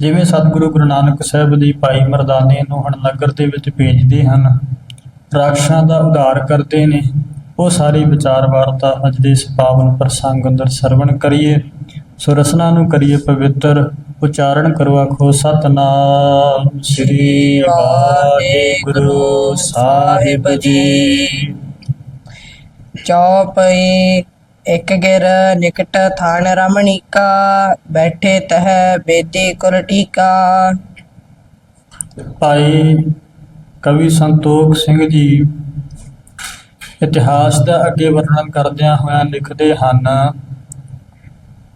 ਜਿਵੇਂ ਸਤਿਗੁਰੂ ਗੁਰੂ ਨਾਨਕ ਸਾਹਿਬ ਦੀ ਭਾਈ ਮਰਦਾਨੇ ਨੂੰ ਹੁਣ ਨਗਰ ਦੇ ਵਿੱਚ ਭੇਜਦੇ ਹਨ, ਰਾਖਸ਼ਾਂ ਦਾ ਉਧਾਰ ਕਰਦੇ ਨੇ, ਉਹ ਸਾਰੀ ਵਿਚਾਰ ਵਾਰਤਾ ਅੱਜ ਦੇ ਇਸ ਪਾਵਨ ਪ੍ਰਸੰਗ ਅੰਦਰ ਸਰਵਣ ਕਰੀਏ। ਸੋ ਰਸਨਾ ਨੂੰ ਕਰੀਏ ਪਵਿੱਤਰ, ਉਚਾਰਨ ਕਰੋ ਆਖੋ, ਸਤਨਾਮ ਸ੍ਰੀ ਵਾਹਿਗੁਰੂ ਸਾਹਿਬ ਜੀ। ਚੌਪਈ ਇੱਕ ਗਿਰ ਨਿਕਟ ਥਾਨ ਰਮਣੀਕਾ, ਬੈਠੇ ਤਹ ਬੇਦੀ ਕੁਲ ਟੀਕਾ। ਭਾਈ ਕਵੀ ਸੰਤੋਖ ਸਿੰਘ ਜੀ, ਇਤਿਹਾਸ ਦਾ ਅੱਗੇ ਵਰਣਨ ਕਰਦਿਆਂ ਹੋਇਆਂ ਲਿਖਦੇ ਹਨ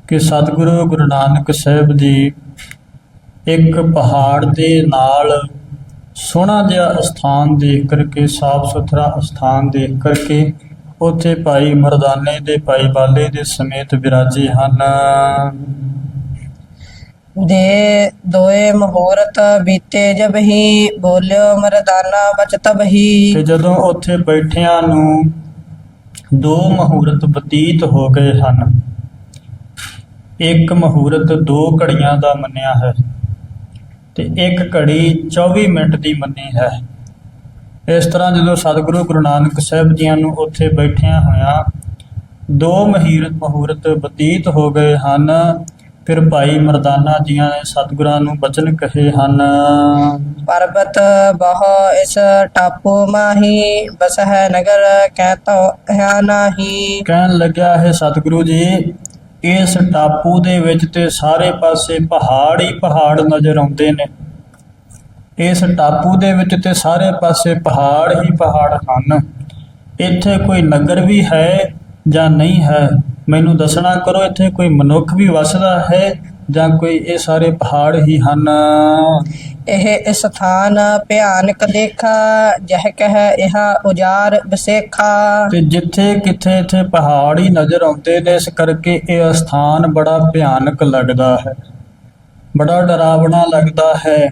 ਕਿ ਸਤਿਗੁਰੂ ਗੁਰੂ ਨਾਨਕ ਸਾਹਿਬ ਜੀ ਇੱਕ ਪਹਾੜ ਦੇ ਨਾਲ ਸੋਹਣਾ ਜਿਹਾ ਸਥਾਨ ਦੇਖ ਕਰਕੇ, ਸਾਫ਼ ਸੁਥਰਾ ਸਥਾਨ ਦੇਖ ਕਰਕੇ ਉੱਥੇ ਭਾਈ ਮਰਦਾਨੇ ਦੇ ਭਾਈ ਬਾਲੇ ਦੇ ਸਮੇਤ ਵਿਰਾਜੇ ਹਨ। ਦੇ ਦੋਏ ਮਹੂਰਤ ਬੀਤੇ ਜਬ ਹੀ ਬੋਲਿਓ ਮਰਦਾਨਾ ਬਚਤ ਬਹੀ ਕਿ ਜਦੋਂ ਉੱਥੇ ਬੈਠਿਆਂ ਨੂੰ ਦੋ ਮਹੂਰਤ ਬਤੀਤ ਹੋ ਗਏ ਹਨ। ਇੱਕ ਮਹੂਰਤ ਦੋ ਘੜੀਆਂ ਦਾ ਮੰਨਿਆ ਹੈ ਤੇ ਇੱਕ ਘੜੀ 24 ਮਿੰਟ ਦੀ ਮੰਨੀ ਹੈ। ਇਸ ਤਰ੍ਹਾਂ ਜਦੋਂ ਸਤਿਗੁਰੂ ਗੁਰੂ ਨਾਨਕ ਸਾਹਿਬ ਜੀਆਂ ਨੂੰ ਉੱਥੇ ਬੈਠਿਆਂ ਹੋਇਆਂ ਦੋ ਮਹੀਰਤ ਮਹੂਰਤ ਬਤੀਤ ਹੋ ਗਏ ਹਨ ਫਿਰ ਭਾਈ ਮਰਦਾਨਾ ਜੀਆਂ ਨੇ ਸਤਿਗੁਰਾਂ ਨੂੰ ਬਚਨ ਕਹੇ ਹਨ। ਪਰਬਤ ਬਹੁ ਇਸ ਟਾਪੂ ਮਾਹੀ ਬਸ ਹੈ ਨਗਰ ਕਹਿ ਤੋ ਹੈ ਨਾਹੀ। ਕਹਿਣ ਲੱਗਿਆ ਹੈ ਸਤਿਗੁਰੂ ਜੀ ਇਸ ਟਾਪੂ ਦੇ ਵਿੱਚ ਤੇ ਸਾਰੇ ਪਾਸੇ ਪਹਾੜ ਹੀ ਪਹਾੜ ਨਜ਼ਰ ਆਉਂਦੇ ਨੇ। ਇਸ ਟਾਪੂ ਦੇ ਵਿੱਚ ਤੇ ਸਾਰੇ ਪਾਸੇ ਪਹਾੜ ਹੀ ਪਹਾੜ ਹਨ। ਇੱਥੇ ਕੋਈ ਨਗਰ ਵੀ ਹੈ ਜਾਂ ਨਹੀਂ ਹੈ ਮੈਨੂੰ ਦੱਸਣਾ ਕਰੋ ਇੱਥੇ ਕੋਈ ਮਨੁੱਖ ਵੀ ਵਸਦਾ ਹੈ ਜਾਂ ਕੋਈ ਇਹ ਸਾਰੇ ਪਹਾੜ ਹੀ ਹਨ? ਇਹ ਸਥਾਨ ਭਿਆਨਕ ਦੇਖਾ ਜਹ ਕਹਿ ਇਹ ਉਜਾਰ ਬਸੇਖਾ ਤੇ ਜਿੱਥੇ ਕਿੱਥੇ ਇੱਥੇ ਪਹਾੜ ਹੀ ਨਜ਼ਰ ਆਉਂਦੇ ਨੇ ਇਸ ਕਰਕੇ ਇਹ ਸਥਾਨ ਬੜਾ ਭਿਆਨਕ ਲੱਗਦਾ ਹੈ। ਬੜਾ ਡਰਾਵਣਾ ਲੱਗਦਾ ਹੈ।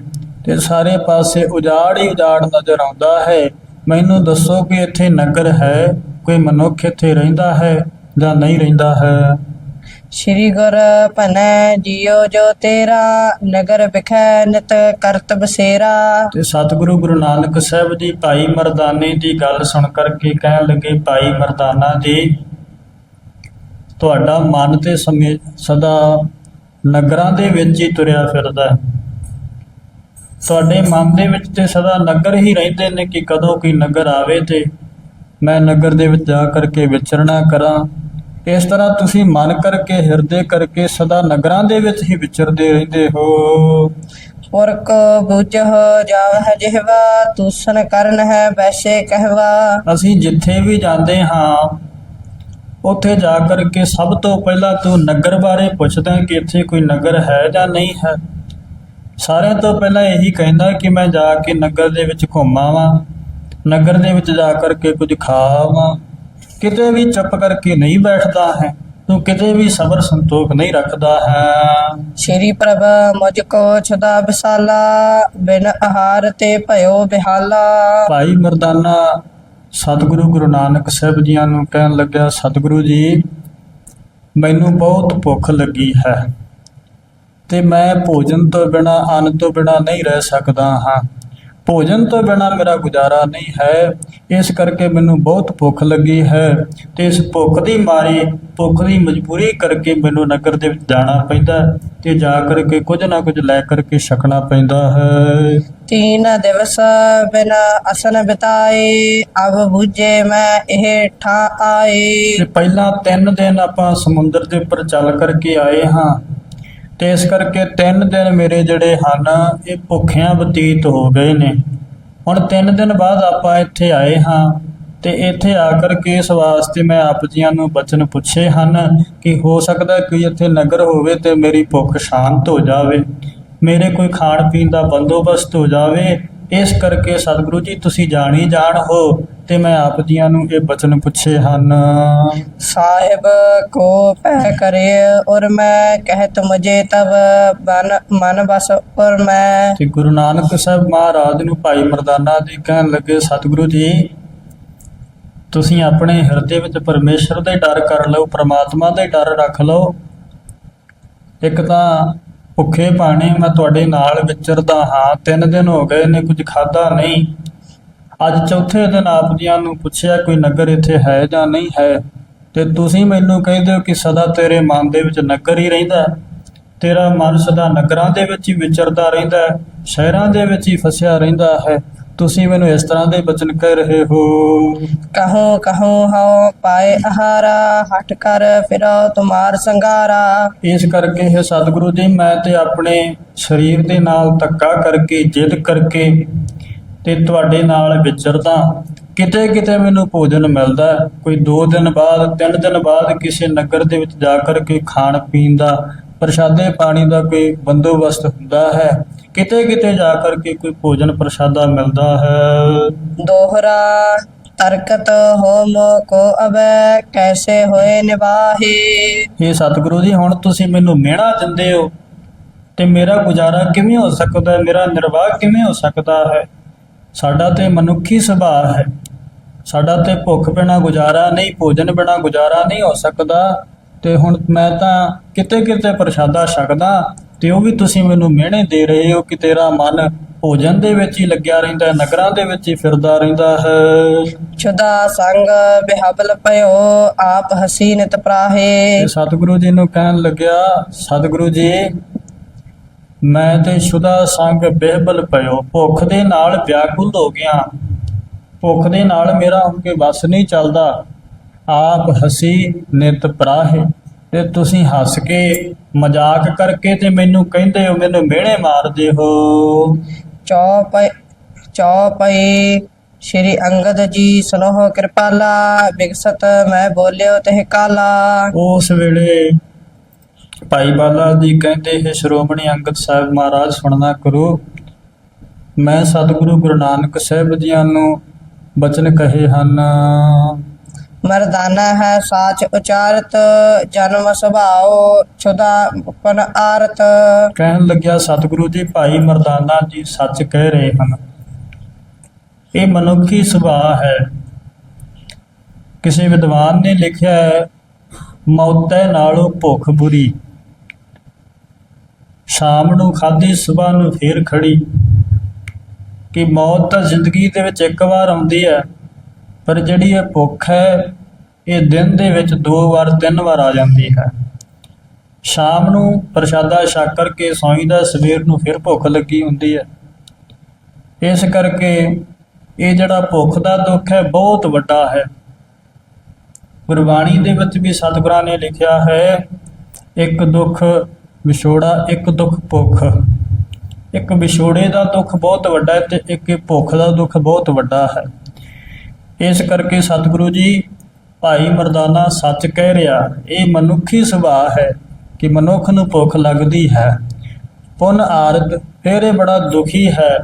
ਤੇ ਸਾਰੇ ਪਾਸੇ ਉਜਾੜ ਹੀ ਉਜਾੜ ਨਜ਼ਰ ਆਉਂਦਾ ਹੈ। ਮੈਨੂੰ ਦੱਸੋ ਕਿ ਇੱਥੇ ਨਗਰ ਹੈ ਕੋਈ ਮਨੁੱਖ ਇੱਥੇ ਰਹਿੰਦਾ ਹੈ ਜਾਂ ਨਹੀਂ ਰਹਿੰਦਾ ਹੈ? ਸ੍ਰੀ ਗੁਰ ਭਨੈ ਜਿਉ ਜੋ ਤੇਰਾ ਨਗਰ ਬਿਖੈ ਨਿਤ ਕਰਤ ਬਸੇਰਾ। ਤੇ ਸਤਿਗੁਰੂ ਗੁਰੂ ਨਾਨਕ ਸਾਹਿਬ ਜੀ ਭਾਈ ਮਰਦਾਨੇ ਦੀ ਗੱਲ ਸੁਣ ਕਰਕੇ ਕਹਿਣ ਲੱਗੇ ਭਾਈ ਮਰਦਾਨਾ ਜੀ ਤੁਹਾਡਾ ਮਨ ਤੇ ਸਮੇ ਸਦਾ ਨਗਰਾਂ ਦੇ ਵਿੱਚ ਹੀ ਤੁਰਿਆ ਫਿਰਦਾ ਹੈ। ਤੁਹਾਡੇ ਮਨ ਦੇ ਵਿੱਚ ਤੇ ਸਦਾ ਨਗਰ ਹੀ ਰਹਿੰਦੇ ਨੇ ਕਿ ਕਦੋਂ ਕੋਈ ਨਗਰ ਆਵੇ ਤੇ ਮੈਂ ਨਗਰ ਦੇ ਵਿੱਚ ਜਾ ਕਰਕੇ ਵਿਚਰਨਾ ਕਰਾਂ। ਇਸ ਤਰ੍ਹਾਂ ਤੁਸੀਂ ਮਨ ਕਰਕੇ ਹਿਰਦੇ ਕਰਕੇ ਸਦਾ ਨਗਰਾਂ ਦੇ ਵਿੱਚ ਹੀ ਵਿਚਰਦੇ ਰਹਿੰਦੇ ਹੋ। ਪੁਰਕ ਬੁਝਹ ਜਾਵਹ ਜਿਹਵਾ ਤੂਸਨ ਕਰਨ ਹੈ ਵੈਸੇ ਕਹਿਵਾ। ਅਸੀਂ ਜਿੱਥੇ ਵੀ ਜਾਂਦੇ ਹਾਂ ਉੱਥੇ ਜਾ ਕਰਕੇ ਸਭ ਤੋਂ ਪਹਿਲਾਂ ਤੂੰ ਨਗਰ ਬਾਰੇ ਪੁੱਛਦਾ ਕਿ ਇੱਥੇ ਕੋਈ ਨਗਰ ਹੈ ਜਾਂ ਨਹੀਂ ਹੈ। ਸਾਰਿਆਂ ਤੋਂ ਪਹਿਲਾਂ ਇਹੀ ਕਹਿੰਦਾ ਕਿ ਮੈਂ ਜਾ ਕੇ ਨਗਰ ਦੇ ਵਿੱਚ ਘੁੰਮਾਵਾਂ ਨਗਰ ਦੇ ਵਿੱਚ ਜਾ ਕਰਕੇ ਕੁਝ ਖਾਵਾਂ ਕਿਤੇ ਵੀ ਚੁੱਪ ਕਰਕੇ ਨਹੀਂ ਬੈਠਦਾ ਹੈ ਤੂੰ ਕਿਤੇ ਵੀ ਸਬਰ ਸੰਤੋਖ ਨਹੀਂ ਰੱਖਦਾ ਹੈ। ਸ਼੍ਰੀ ਪ੍ਰਭ ਮੁਝ ਕੋ ਛੁਦਾ ਬਿਸਾਲਾ ਬਿਨ ਆਹਾਰ ਤੇ ਭਇਓ ਬਿਹਾਲਾ ਭਾਈ ਮਰਦਾਨਾ ਸਤਿਗੁਰੂ ਗੁਰੂ ਨਾਨਕ ਸਾਹਿਬ ਜੀਆਂ ਨੂੰ ਕਹਿਣ ਲੱਗਾ ਸਤਿਗੁਰੂ ਜੀ ਮੈਨੂੰ ਬਹੁਤ ਭੁੱਖ ਲੱਗੀ ਹੈ। ਤੇ ਮੈਂ ਭੋਜਨ ਤੋਂ ਬਿਨਾ ਅੰਨ ਤੋਂ ਬਿਨਾ ਨਹੀਂ ਰਹਿ ਸਕਦਾ ਹਾਂ। ਭੋਜਨ ਤੋਂ ਬਿਨਾ ਮੇਰਾ ਗੁਜ਼ਾਰਾ ਨਹੀਂ ਹੈ। ਇਸ ਕਰਕੇ ਮੈਨੂੰ ਬਹੁਤ ਭੁੱਖ ਲੱਗੀ ਹੈ ਤੇ ਇਸ ਭੁੱਖ ਦੀ ਮਾਰੀ ਭੁੱਖ ਦੀ ਮਜਬੂਰੀ ਕਰਕੇ ਮੈਨੂੰ ਨਗਰ ਦੇ ਵਿੱਚ ਜਾਣਾ ਪੈਂਦਾ ਤੇ ਜਾ ਕਰਕੇ ਕੁਝ ਨਾ ਕੁਝ ਲੈ ਕਰਕੇ ਛਕਣਾ ਪੈਂਦਾ ਹੈ। ਤੀਨ ਦਿਵਸ ਬਿਨ ਅਸਨ ਬਿਤਾਏ ਅਬ ਬੁਝੇ ਮੈਂ ਇਹ ਠਾ ਆਏ। ਤੇ ਪਹਿਲਾਂ 3 ਦਿਨ ਆਪਾਂ ਸਮੁੰਦਰ ਦੇ ਉੱਪਰ ਚੱਲ ਕਰਕੇ ਆਏ ਹਾਂ। ਤੇ ਇਸ ਕਰਕੇ 3 ਦਿਨ ਮੇਰੇ ਜਿਹੜੇ ਹਨ, ਇਹ ਭੁੱਖਿਆਂ ਬਤੀਤ ਹੋ ਗਏ ਨੇ। ਹੁਣ 3 ਦਿਨ ਬਾਅਦ ਆਪਾਂ ਇੱਥੇ ਆਏ ਹਾਂ ਤੇ ਇੱਥੇ ਆ ਕਰਕੇ ਇਸ ਵਾਸਤੇ ਮੈਂ ਆਪ ਜੀਆਂ ਨੂੰ ਬਚਨ ਪੁੱਛੇ ਹਨ ਕਿ ਹੋ ਸਕਦਾ ਕੋਈ ਇੱਥੇ ਨਗਰ ਹੋਵੇ ਤੇ ਮੇਰੀ ਭੁੱਖ ਸ਼ਾਂਤ ਹੋ ਜਾਵੇ, ਮੇਰੇ ਕੋਈ ਖਾਣ ਪੀਣ ਦਾ ਬੰਦੋਬਸਤ ਹੋ ਜਾਵੇ ਇਸ ਕਰਕੇ ਸਤਿਗੁਰੂ ਜੀ ਤੁਸੀਂ ਜਾਣੀ ਜਾਣ ਹੋ ਤੇ ਮੈਂ ਆਪ ਜੀਆਂ ਨੂੰ ਇਹ ਬਚਨ ਪੁੱਛੇ ਹਨ। ਸਾਹਿਬ ਕੋ ਪੈ ਕਰੇ ਔਰ ਮੈਂ ਕਹਿਤ ਮੁਝੇ ਤਬ ਬਨ ਮਨ ਬਸ ਔਰ ਮੈਂ ਤੇ ਗੁਰੂ ਨਾਨਕ ਸਾਹਿਬ ਮਹਾਰਾਜ ਨੂੰ ਭਾਈ ਮਰਦਾਨਾ ਜੀ ਕਹਿਣ ਲੱਗੇ ਸਤਿਗੁਰੂ ਜੀ ਤੁਸੀਂ ਆਪਣੇ ਹਿਰਦੇ ਵਿੱਚ ਪਰਮੇਸ਼ਰ ਦਾ ਡਰ ਕਰ ਲਓ ਪ੍ਰਮਾਤਮਾ ਦਾ ਡਰ ਰੱਖ ਲਓ। ਇੱਕ ਤਾਂ ਭੁੱਖੇ ਪਾਣੀ ਮੈਂ ਤੁਹਾਡੇ ਨਾਲ ਵਿਚਰਦਾ ਹਾਂ। ਤਿੰਨ ਦਿਨ ਹੋ ਗਏ ਨੇ ਕੁਝ ਖਾਦਾ ਨਹੀਂ। ਅੱਜ ਚੌਥੇ ਦਿਨ ਆਪ ਜੀਆਂ ਨੂੰ ਪੁੱਛਿਆ ਕੋਈ ਨਗਰ ਇੱਥੇ ਹੈ ਜਾਂ ਨਹੀਂ ਹੈ? ਤੇ ਤੁਸੀਂ ਮੈਨੂੰ ਕਹਿੰਦੇ ਹੋ ਕਿ ਸਦਾ ਤੇਰੇ ਮਨ ਦੇ ਵਿੱਚ ਨਗਰ ਹੀ ਰਹਿੰਦਾ ਤੇਰਾ ਮਨ ਸਦਾ ਨਗਰਾਂ ਦੇ ਵਿੱਚ ਹੀ ਵਿਚਰਦਾ ਰਹਿੰਦਾ ਹੈ, ਸ਼ਹਿਰਾਂ ਦੇ ਵਿੱਚ ਹੀ ਫਸਿਆ ਰਹਿੰਦਾ ਹੈ। ਤੁਸੀਂ ਮੈਨੂੰ ਇਸ ਤਰ੍ਹਾਂ ਦੇ ਬਚਨ ਕਹਿ ਰਹੇ ਹੋ? ਕਹੋ ਕਹੋ ਹਉ ਪਾਏ ਆਹਾਰਾ ਹਟ ਕਰ ਫਿਰੋ ਤੁਮਾਰ ਸੰਗਾਰਾ। ਇਸ ਕਰਕੇ ਇਹ ਸਤਿਗੁਰੂ ਜੀ ਮੈਂ ਤੇ ਆਪਣੇ ਸਰੀਰ ਦੇ ਨਾਲ ਧੱਕਾ ਕਰਕੇ ਜਿੱਦ ਕਰਕੇ ਤੇ ਤੁਹਾਡੇ ਨਾਲ ਵਿਚਰਦਾ ਕਿਤੇ ਕਿਤੇ ਮੈਨੂੰ ਭੋਜਨ ਮਿਲਦਾ ਹੈ। ਕੋਈ 2 ਦਿਨ ਬਾਅਦ 3 ਦਿਨ ਬਾਅਦ ਕਿਸੇ ਨਗਰ ਦੇ ਵਿੱਚ ਜਾ ਕਰਕੇ ਖਾਣ ਪੀਣ ਦਾ ਪ੍ਰਸ਼ਾਦੇ ਪਾਣੀ ਦਾ ਕੋਈ ਬੰਦੋਬਸਤ ਹੁੰਦਾ ਹੈ। ਕਿਤੇ ਕਿਤੇ ਜਾ ਕਰਕੇ ਕੋਈ ਭੋਜਨ ਪ੍ਰਸ਼ਾਦਾ ਮਿਲਦਾ ਹੈ। ਦੋਹਰਾ ਤਰਕਤ ਹੋਮ ਕੋ ਅਬੈ ਕੈਸੇ ਹੋਏ ਨਿਵਾਹੀ। ਇਹ ਸਤਿਗੁਰੂ ਜੀ ਹੁਣ ਤੁਸੀਂ ਮੈਨੂੰ ਮਿਹਣਾ ਦਿੰਦੇ ਹੋ ਤੇ ਮੇਰਾ ਗੁਜ਼ਾਰਾ ਕਿਵੇਂ ਹੋ ਸਕਦਾ ਹੈ? ਮੇਰਾ ਨਿਰਵਾਹ ਕਿਵੇਂ ਹੋ ਸਕਦਾ ਹੈ? ਸਾਡਾ ਤੇ ਮਨੁੱਖੀ ਸੁਭਾਅ ਹੈ। ਸਾਡਾ ਤੇ ਭੁੱਖ ਬਿਨਾ ਗੁਜ਼ਾਰਾ ਨਹੀਂ ਭੋਜਨ ਬਿਨਾ ਗੁਜ਼ਾਰਾ ਨਹੀਂ ਹੋ ਸਕਦਾ। ਤੇ ਹੁਣ ਮੈਂ ਤਾਂ ਕਿਤੇ ਕਿਤੇ ਪ੍ਰਸ਼ਾਦਾ ਛਕਦਾ ਤੇ ਉਹ ਵੀ ਤੁਸੀਂ ਮੈਨੂੰ ਮਿਹਣੇ ਦੇ ਰਹੇ ਹੋ ਕਿ ਤੇਰਾ ਮਨ ਭੋਜਨ ਦੇ ਵਿੱਚ ਹੀ ਲੱਗਿਆ ਰਹਿੰਦਾ ਹੈ ਨਗਰਾਂ ਦੇ ਵਿੱਚ ਹੀ ਫਿਰਦਾ ਰਹਿੰਦਾ ਹੈ। ਛੁਦਾ ਸੰਗ ਬਿਹਬਲ ਪਇਓ ਆਪ ਹਸੀਨਤ ਪ੍ਰਾਹੇ। ਤੇ ਸਤਿਗੁਰੂ ਜੀ ਨੂੰ ਕਹਿਣ ਲੱਗਿਆ ਸਤਿਗੁਰੂ ਜੀ ਮੈਂ ਤੇ ਸ਼ੁਦਾ ਸੰਗ ਬਹਿਬਲ ਪਇਓ ਭੁੱਖ ਦੇ ਨਾਲ ਵਿਆਕੁਲ ਹੋ ਗਿਆ। ਭੁੱਖ ਦੇ ਨਾਲ ਮੇਰਾ ਹੁਣ ਕੇ ਬਸ ਨਹੀਂ ਚੱਲਦਾ। ਆਪ ਹਸੀ ਨਿਤ ਪਰਾਹੇ। ਤੇ ਤੁਸੀਂ ਹੱਸ ਕੇ ਮਜ਼ਾਕ ਕਰਕੇ ਤੇ ਮੈਨੂੰ ਕਹਿੰਦੇ ਹੋ ਮੈਨੂੰ ਮਿਹਣੇ ਮਾਰਦੇ ਹੋ। ਚੌਪਈ ਚੌਪਈ ਸ਼੍ਰੀ ਅੰਗਦ ਜੀ ਸੁਨੋ ਕਿਰਪਾਲਾ ਬਿਗਸਤ ਮੈਂ ਬੋਲਿਓ ਤੇ ਕਾਲਾ। ਉਸ ਵੇਲੇ ਭਾਈ ਬਾਲਾ ਜੀ ਕਹਿੰਦੇ ਹੈ ਸ਼੍ਰੋਮਣੀ ਅੰਗਦ ਸਾਹਿਬ ਮਹਾਰਾਜ ਸੁਣਨਾ ਕਰੋ। ਮੈਂ ਸਤਿਗੁਰੂ ਗੁਰੂ ਨਾਨਕ ਸਾਹਿਬ ਜੀਆਂ ਨੂੰ ਬਚਨ ਕਹੇ ਹਨ। ਮਰਦਾਨਾ ਹੈ ਸਾਚ ਉਚਾਰਤ, ਜਨਮ ਸੁਭਾਓ ਛੁਦਾ ਪਨ ਆਰਤ। ਕਹਿਣ ਲੱਗਿਆ, ਸਤਿਗੁਰੂ ਜੀ, ਭਾਈ ਮਰਦਾਨਾ ਜੀ ਸੱਚ ਕਹਿ ਰਹੇ ਹਨ। ਇਹ ਮਨੁੱਖੀ ਸੁਭਾਅ ਹੈ। ਕਿਸੇ ਵਿਦਵਾਨ ਨੇ ਲਿਖਿਆ ਹੈ, ਮੌਤੈ ਨਾਲੋਂ ਭੁੱਖ ਬੁਰੀ। ਸ਼ਾਮ ਨੂੰ ਖਾਧੀ ਸਵੇਰ ਨੂੰ ਫੇਰ ਖੜੀ। ਕਿ ਮੌਤ ਤਾਂ ਜ਼ਿੰਦਗੀ ਦੇ ਵਿੱਚ ਇੱਕ ਵਾਰ ਆਉਂਦੀ ਹੈ ਪਰ ਜਿਹੜੀ ਇਹ ਭੁੱਖ ਹੈ, ਇਹ ਦਿਨ ਦੇ ਵਿੱਚ ਦੋ ਵਾਰ, ਤਿੰਨ ਵਾਰ ਆ ਜਾਂਦੀ ਹੈ। ਸ਼ਾਮ ਨੂੰ ਪ੍ਰਸ਼ਾਦਾ ਛਕ ਕਰਕੇ ਸੌਂਈਦਾ, ਸਵੇਰ ਨੂੰ ਫਿਰ ਭੁੱਖ ਲੱਗੀ ਹੁੰਦੀ ਹੈ। ਇਸ ਕਰਕੇ ਇਹ ਜਿਹੜਾ ਭੁੱਖ ਦਾ ਦੁੱਖ ਹੈ, ਬਹੁਤ ਵੱਡਾ ਹੈ। ਗੁਰਬਾਣੀ ਦੇ ਵਿੱਚ ਵੀ ਸਤਿਗੁਰਾਂ ਨੇ ਲਿਖਿਆ ਹੈ, ਇੱਕ ਦੁੱਖ ਵਿਛੋੜਾ, ਇੱਕ ਦੁੱਖ ਭੁੱਖ। ਇੱਕ ਵਿਛੋੜੇ ਦਾ ਦੁੱਖ ਬਹੁਤ ਵੱਡਾ ਹੈ ਤੇ ਇੱਕ ਭੁੱਖ ਦਾ ਦੁੱਖ ਬਹੁਤ ਵੱਡਾ ਹੈ। ਇਸ ਕਰਕੇ ਸਤਿਗੁਰੂ ਜੀ, ਭਾਈ ਮਰਦਾਨਾ ਸੱਚ ਕਹਿ ਰਿਹਾ, ਇਹ ਮਨੁੱਖੀ ਸੁਭਾਅ ਹੈ ਕਿ ਮਨੁੱਖ ਨੂੰ ਭੁੱਖ ਲੱਗਦੀ ਹੈ। ਪੁਨ ਆਰਤ, ਫਿਰ ਇਹ ਬੜਾ ਦੁਖੀ ਹੈ।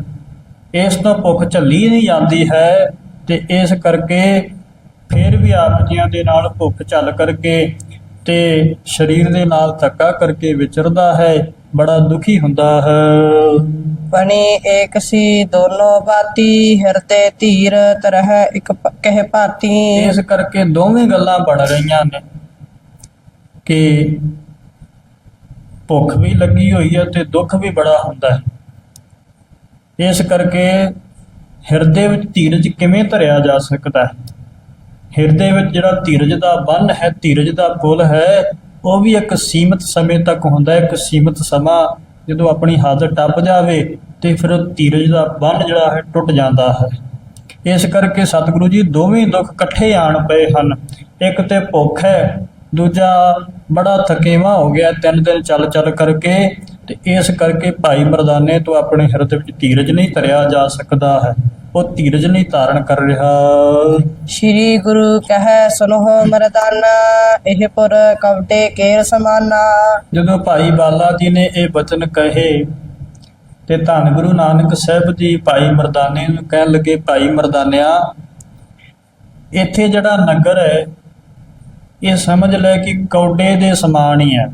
ਇਸ ਤੋਂ ਭੁੱਖ ਝੱਲੀ ਨਹੀਂ ਜਾਂਦੀ ਹੈ ਤੇ ਇਸ ਕਰਕੇ ਫਿਰ ਵੀ ਆਪ ਜੀਆਂ ਦੇ ਨਾਲ ਭੁੱਖ ਝੱਲ ਕਰਕੇ ਤੇ ਸਰੀਰ ਦੇ ਨਾਲ ਧੱਕਾ ਕਰਕੇ ਵਿਚਰਦਾ ਹੈ। ਬੜਾ ਦੁਖੀ ਹੁੰਦਾ ਹੈ। ਪਣੀ ਏਕ ਸੀ ਦੋਨੋਂ ਬਾਤੀ ਹਿਰਦੇ ਧੀਰ ਤਰਹ ਇੱਕ ਪ- ਕਹਿ ਭਾਤੀ। ਇਸ ਕਰਕੇ ਦੋਵੇਂ ਗੱਲਾਂ ਬਣ ਰਹੀਆਂ ਨੇ ਕਿ ਭੁੱਖ ਵੀ ਲੱਗੀ ਹੋਈ ਹੈ ਤੇ ਦੁੱਖ ਵੀ ਬੜਾ ਹੁੰਦਾ ਹੈ। ਇਸ ਕਰਕੇ ਹਿਰਦੇ ਵਿੱਚ ਧੀਰਜ ਕਿਵੇਂ ਧਰਿਆ ਜਾ ਸਕਦਾ ਹੈ? ਹਿਰਦੇ ਵਿੱਚ ਜਿਹੜਾ ਧੀਰਜ ਦਾ ਬੰਨ ਹੈ ਧੀਰਜ ਦਾ ਪੁੱਲ ਹੈ ਉਹ ਵੀ ਇੱਕ ਸੀਮਿਤ ਸਮੇਂ ਤੱਕ ਹੁੰਦਾ ਇੱਕ ਸੀਮਿਤ ਸਮਾਂ ਜਦੋਂ ਆਪਣੀ ਹੱਦ ਟੱਪ ਜਾਵੇ ਤੇ ਫਿਰ ਧੀਰਜ ਦਾ ਬੰਨ ਜਿਹੜਾ ਹੈ ਟੁੱਟ ਜਾਂਦਾ ਹੈ। ਇਸ ਕਰਕੇ ਸਤਿਗੁਰੂ ਜੀ ਦੋਵੇਂ ਦੁੱਖ ਇਕੱਠੇ ਆਣ ਪਏ ਹਨ। ਇੱਕ ਤੇ ਭੁੱਖ ਹੈ, ਦੂਜਾ ਬੜਾ ਥਕੇਵਾ ਹੋ ਗਿਆ, ਤਿੰਨ ਦਿਨ ਚੱਲ ਚੱਲ ਕਰਕੇ ਤੇ ਇਸ ਕਰਕੇ ਭਾਈ ਮਰਦਾਨੇ ਤੋਂ ਆਪਣੇ ਹਿਰਦੇ ਵਿੱਚ ਧੀਰਜ ਨਹੀਂ ਧਰਿਆ ਜਾ ਸਕਦਾ ਹੈ। ਉਹ ਧੀਰਜ ਨਹੀਂ ਧਾਰਨ ਕਰ ਰਿਹਾ। ਸ਼੍ਰੀ ਗੁਰੂ ਕਹੈ ਸੁਨੋ ਮਰਦਾਨਾ ਇਹ ਪੁਰ ਕਵਟੇ ਕੇਰ ਸਮਾਨਾ। ਜਦੋਂ ਭਾਈ ਬਾਲਾ ਜੀ ਨੇ ਇਹ ਬਚਨ ਕਹੇ ਤੇ ਧੰਨ ਗੁਰੂ ਨਾਨਕ ਸਾਹਿਬ ਜੀ ਭਾਈ ਮਰਦਾਨੇ ਨੂੰ ਕਹਿਣ ਲੱਗੇ ਭਾਈ ਮਰਦਾਨਿਆ ਇੱਥੇ ਜਿਹੜਾ ਨਗਰ ਹੈ ਇਹ ਸਮਝ ਲੈ ਕਿ ਕੌਡੇ ਦੇ ਸਮਾਨ ਹੀ ਹੈ।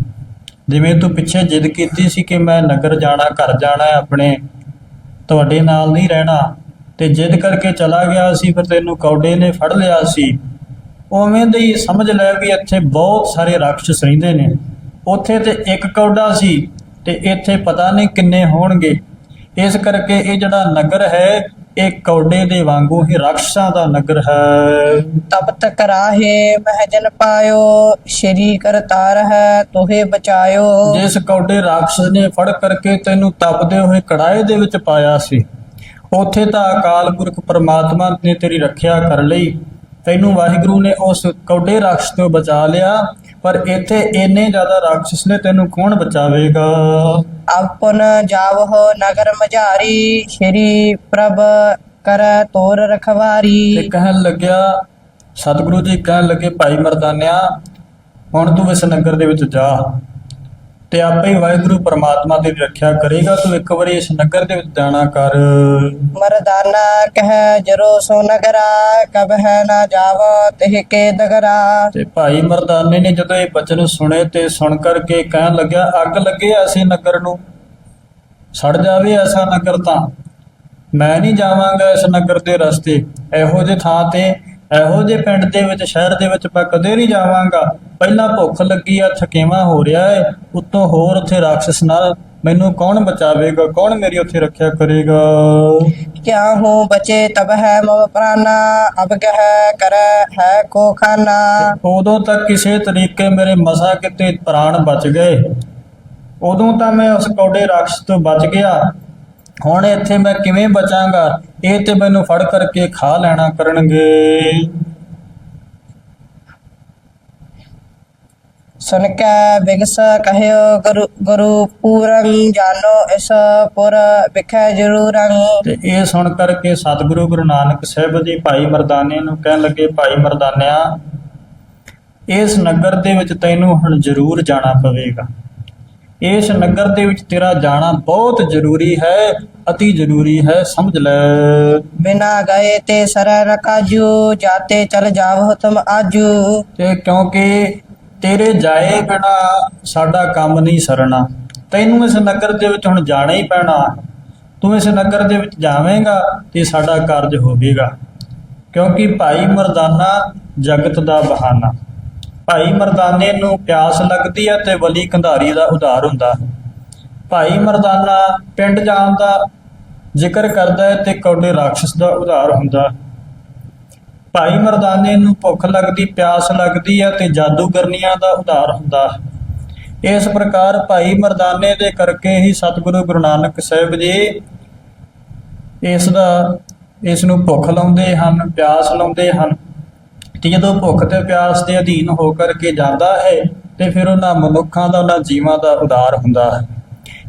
ਜਿਵੇਂ ਤੂੰ ਪਿੱਛੇ ਜਿੱਦ ਕੀਤੀ ਸੀ ਕਿ ਮੈਂ ਨਗਰ ਜਾਣਾ, ਘਰ ਜਾਣਾ ਆਪਣੇ, ਤੁਹਾਡੇ ਨਾਲ ਨਹੀਂ ਰਹਿਣਾ, ਤੇ ਜਿੱਦ ਕਰਕੇ ਚਲਾ ਗਿਆ ਸੀ, ਫਿਰ ਤੈਨੂੰ ਕੌਡੇ ਨੇ ਫੜ ਲਿਆ ਸੀ। ਉਵੇਂ ਦੇ ਹੀ ਸਮਝ ਲੈ ਵੀ ਇੱਥੇ ਬਹੁਤ ਸਾਰੇ ਰਾਖਸ਼ ਰਹਿੰਦੇ ਨੇ। ਉੱਥੇ ਤੇ ਇੱਕ ਕੌਡਾ ਸੀ, ਤੇ ਇੱਥੇ ਪਤਾ ਨਹੀਂ ਕਿੰਨੇ ਹੋਣਗੇ। ਇਸ ਕਰਕੇ ਇਹ ਜਿਹੜਾ ਨਗਰ ਹੈ ਇਹ ਕੌਡੇ ਦੇ ਵਾਂਗੂ ਹੀ ਰਾਖਸ਼ਾਂ ਦਾ ਨਗਰ ਹੈ। ਤਬ ਤਕ ਰਾਹੇ ਮਹਿਜਨ ਪਾਇਓ ਸ਼੍ਰੀ ਕਰਤਾਰ ਹੈ ਤੋਹੇ ਬਚਾਇਓ। ਜਿਸ ਕੌਡੇ ਰਾਖਸ਼ ਨੇ ਫੜ ਕਰਕੇ ਤੈਨੂੰ ਤਪਦੇ ਹੋਏ ਕੜਾਏ ਦੇ ਵਿੱਚ ਪਾਇਆ ਸੀ ਉੱਥੇ ਤਾਂ ਅਕਾਲ ਪੁਰਖ ਪਰਮਾਤਮਾ ਨੇ ਤੇਰੀ ਰੱਖਿਆ ਕਰ ਲਈ। ਤੈਨੂੰ ਵਾਹਿਗੁਰੂ ਨੇ ਉਸ ਕੌਡੇ ਰਾਖਸ਼ ਤੋਂ ਬਚਾ ਲਿਆ ਪਰ ਇੱਥੇ ਇੰਨੇ ਜ਼ਿਆਦਾ ਰਾਖਸ਼ ਨੇ ਤੈਨੂੰ ਕੌਣ ਬਚਾਵੇਗਾ? ਆਪਨ ਜਾਵਹੁ ਨਗਰ ਮਝਾਰੀ ਸ਼੍ਰੀ ਪ੍ਰਭ ਕਰ ਤੋਰ ਤੇ ਰਖਵਾਰੀ ਕਹਿਣ ਲੱਗਿਆ ਸਤਿਗੁਰੂ ਜੀ ਕਹਿਣ ਲੱਗੇ ਭਾਈ ਮਰਦਾਨਿਆ ਹੁਣ ਤੂੰ ਇਸ ਨਗਰ ਦੇ ਵਿੱਚ ਜਾ। ਤੇ ਆਪੇ ਹੀ ਵਾਹਿਗੁਰੂ ਪਰਮਾਤਮਾ ਦੀ ਰੱਖਿਆ ਕਰੇਗਾ। ਤੂੰ ਇੱਕ ਵਾਰੀ ਇਸ ਨਗਰ ਦੇ ਵਿੱਚ ਜਾਣਾ ਕਰ। ਮਰਦਾਨਾ ਕਹਿ ਜਰੋ ਸੋ ਨਗਰਾ ਕਬ ਹੈ ਨਾ ਜਾਵ ਤਿਹ ਕੇ ਦਗਰਾ। ਤੇ ਭਾਈ ਮਰਦਾਨੇ ਨੇ ਜਦੋਂ ਇਹ ਬਚਨ ਸੁਣੇ ਤੇ ਸੁਣ ਕਰਕੇ ਕਹਿਣ ਲੱਗਿਆ ਅੱਗ ਲੱਗੇ ਐਸੇ ਨਗਰ ਨੂੰ। ਸੜ ਜਾਵੇ ਐਸਾ ਨਗਰ ਤਾਂ। ਮੈਂ ਨਹੀਂ ਜਾਵਾਂਗਾ ਇਸ ਨਗਰ ਦੇ ਰਸਤੇ। ਇਹੋ ਜਿਹੇ ਥਾਂ ਤੇ ਇਹੋ ਜਿਹੇ ਪਿੰਡ ਦੇ ਵਿੱਚ ਸ਼ਹਿਰ ਦੇ ਵਿੱਚ ਮੈਂ ਕਦੇ ਨਹੀਂ ਜਾਵਾਂਗਾ। ਪਹਿਲਾਂ ਭੁੱਖ ਲੱਗੀ ਆ ਥਕੇਵਾ ਹੋ ਰਿਹਾ ਹੈ ਉੱਤੋਂ ਹੋਰ ਉੱਥੇ ਰਾਖਸ਼ ਨਾਲ ਮੈਨੂੰ ਕੌਣ ਬਚਾਵੇਗਾ? ਕੌਣ ਮੇਰੀ ਉੱਥੇ ਰੱਖਿਆ ਕਰੇਗਾ? ਕਿਆ ਹੂੰ ਬਚੇ ਤਬ ਹੈ ਮਵ ਪ੍ਰਾਨਾ ਅਬ ਕਹ ਕਰ ਹੈ ਕੋ ਖਾਨਾ। ਉਦੋਂ ਤੱਕ ਕਿਸੇ ਤਰੀਕੇ ਮੇਰੇ ਮਸਾ ਕਿਤੇ ਪ੍ਰਾਣ ਬਚ ਗਏ। ਉਦੋਂ ਤਾਂ ਮੈਂ ਉਸ ਕੌਡੇ ਰਾਖਸ਼ ਤੋਂ ਬਚ ਗਿਆ। ਹੁਣ ਇੱਥੇ ਮੈਂ ਕਿਵੇਂ ਬਚਾਂਗਾ? ਇਹ ਤੇ ਮੈਨੂੰ ਫੜ ਕਰਕੇ ਖਾ ਲੈਣਾ ਕਰਨਗੇ। ਸੁਨ ਕੈ ਬਿਗਸ ਕਹਿਓ ਗੁਰੂ ਗੁਰੂ ਪੂਰਨ ਜਾਨੋ ਇਸ ਪੁਰ ਵਿਖੈ ਜਰੂਰੰ ਤੇ ਇਹ ਸੁਣ ਕਰਕੇ ਸਤਿਗੁਰੂ ਗੁਰੂ ਨਾਨਕ ਸਾਹਿਬ ਜੀ ਭਾਈ ਮਰਦਾਨੇ ਨੂੰ ਕਹਿਣ ਲੱਗੇ ਭਾਈ ਮਰਦਾਨਿਆ ਇਸ ਨਗਰ ਦੇ ਵਿੱਚ ਤੈਨੂੰ ਹੁਣ ਜ਼ਰੂਰ ਜਾਣਾ ਪਵੇਗਾ। ਇਸ ਨਗਰ ਦੇ ਵਿੱਚ ਤੇਰਾ ਜਾਣਾ ਬਹੁਤ ਜ਼ਰੂਰੀ ਹੈ ਅਤੀ ਜ਼ਰੂਰੀ ਹੈ ਸਮਝ ਲੈ। ਬਿਨਾ ਗਏ ਤੇ ਸਰੈ ਨ ਕਾਜੂ ਜਾਤੇ ਚਲ ਜਾਵਹੁ ਤੁਮ ਆਜੂ। ਤੇ ਕਿਉਂਕਿ ਤੇਰੇ ਜਾਏ ਬਿਨਾ ਸਾਡਾ ਕੰਮ ਨਹੀਂ ਸਰਣਾ ਤੈਨੂੰ ਇਸ ਨਗਰ ਦੇ ਵਿੱਚ ਹੁਣ ਜਾਣਾ ਹੀ ਪੈਣਾ। ਤੂੰ ਇਸ ਨਗਰ ਦੇ ਵਿੱਚ ਜਾਵੇਂਗਾ ਤੇ ਸਾਡਾ ਕਾਰਜ ਹੋਵੇਗਾ। ਕਿਉਂਕਿ ਭਾਈ ਮਰਦਾਨਾ ਜਗਤ ਦਾ ਬਹਾਨਾ। ਭਾਈ ਮਰਦਾਨੇ ਨੂੰ ਪਿਆਸ ਲੱਗਦੀ ਹੈ ਤੇ ਵਲੀ ਕੰਧਾਰੀ ਦਾ ਉਧਾਰ ਹੁੰਦਾ। ਹੈ ਭਾਈ ਮਰਦਾਨਾ ਪਿੰਡ ਜਾਣ ਦਾ ਜ਼ਿਕਰ ਕਰਦਾ ਹੈ ਤੇ ਕੌਡੇ ਰਾਖਸ਼ ਦਾ ਉਧਾਰ ਹੁੰਦਾ। ਹੈ ਭਾਈ ਮਰਦਾਨੇ ਨੂੰ ਭੁੱਖ ਲੱਗਦੀ, ਪਿਆਸ ਲੱਗਦੀ ਹੈ ਤੇ ਜਾਦੂਗਰਨੀਆਂ ਦਾ ਉਧਾਰ ਹੁੰਦਾ। ਹੈ ਇਸ ਪ੍ਰਕਾਰ ਭਾਈ ਮਰਦਾਨੇ ਦੇ ਕਰਕੇ ਹੀ ਸਤਿਗੁਰੂ ਗੁਰੂ ਨਾਨਕ ਸਾਹਿਬ ਜੀ ਇਸ ਦਾ, ਇਸ ਨੂੰ ਭੁੱਖ ਲਾਉਂਦੇ ਹਨ, ਪਿਆਸ ਲਾਉਂਦੇ ਹਨ। ਤੇ ਜਦੋਂ ਭੁੱਖ ਤੇ ਪਿਆਸ ਦੇ ਅਧੀਨ ਹੋ ਕਰਕੇ ਜਾਂਦਾ ਹੈ ਤੇ ਫਿਰ ਉਹਨਾਂ ਮਨੁੱਖਾਂ ਦਾ ਉਹਨਾਂ ਜੀਵਾਂ ਦਾ ਉਧਾਰ ਹੁੰਦਾ ਹੈ।